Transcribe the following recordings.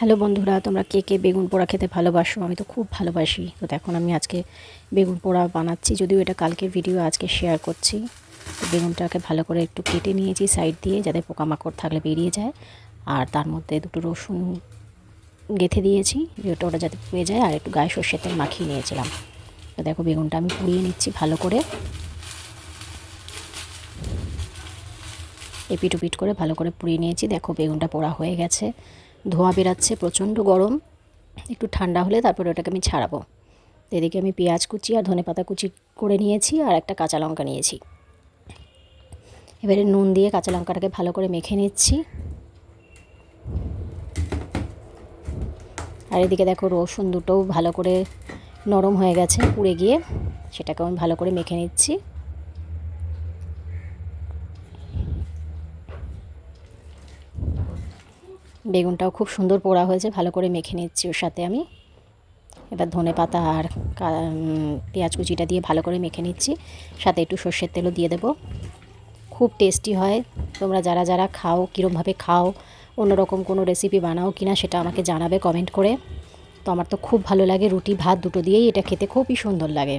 Hello বন্ধুরা, তোমরা কে কে বেগুন পোড়া খেতে ভালোবাসো? আমি তো খুব ভালোবাসি। তো দেখুন, আমি আজকে বেগুন পোড়া বানাচ্ছি। যদিও এটা কালকে ভিডিও আজকে শেয়ার করছি। তো বেগুনটাকে ভালো করে একটু কেটে নিয়েছি সাইড দিয়ে, যাতে পোকামাকড় থাকলে বেরিয়ে যায়। আর তার মধ্যে দুটো রসুন গেঁথে দিয়েছি, যেটা ওটা যাতে পুড়ে যায়। আর একটু গায়ে সর্ষের তেল মাখিয়ে নিয়েছিলাম। তো দেখো, বেগুনটা আমি পুড়িয়ে নিচ্ছি ভালো করে। এপিট ওপিট করে ভালো করে পুড়িয়ে নিয়েছি। দেখো, বেগুনটা পোড়া হয়ে গেছে। ধোঁয়া বেরাচ্ছে, প্রচণ্ড গরম। একটু ঠান্ডা হলে তারপরে ওটাকে আমি ছাড়াবো। এদিকে আমি পেঁয়াজ কুচি আর ধনে পাতা কুচি করে নিয়েছি আর একটা কাঁচা লঙ্কা নিয়েছি। এবারে নুন দিয়ে কাঁচা লঙ্কাটাকে ভালো করে মেখে নিচ্ছি। আর এদিকে দেখো রসুন দুটোও ভালো করে নরম হয়ে গেছে, পুড়ে গিয়ে। সেটাকে আমি ভালো করে মেখে নিচ্ছি। বেগুনটাও খুব সুন্দর পোড়া হয়েছে, ভালো করে মেখে নিচ্ছি ওর সাথে আমি। এবার ধনে পাতা আর পেঁয়াজ কুচিটা দিয়ে ভালো করে মেখে নিচ্ছি। সাথে একটু সর্ষের তেলও দিয়ে দেবো। খুব টেস্টি হয়। তোমরা যারা যারা খাও, কীরমভাবে খাও, অন্যরকম কোনো রেসিপি বানাও কি না সেটা আমাকে জানাবে কমেন্ট করে। তো আমার তো খুব ভালো লাগে রুটি, ভাত দুটো দিয়েই এটা খেতে, খুবই সুন্দর লাগে।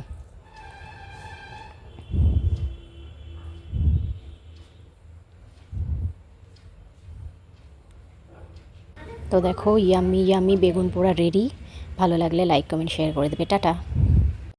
তো দেখো ইয়ামি ইয়ামি বেগুন পোড়া রেডি ভালো লাগলে লাইক কমেন্ট শেয়ার করে দেবে। টাটা।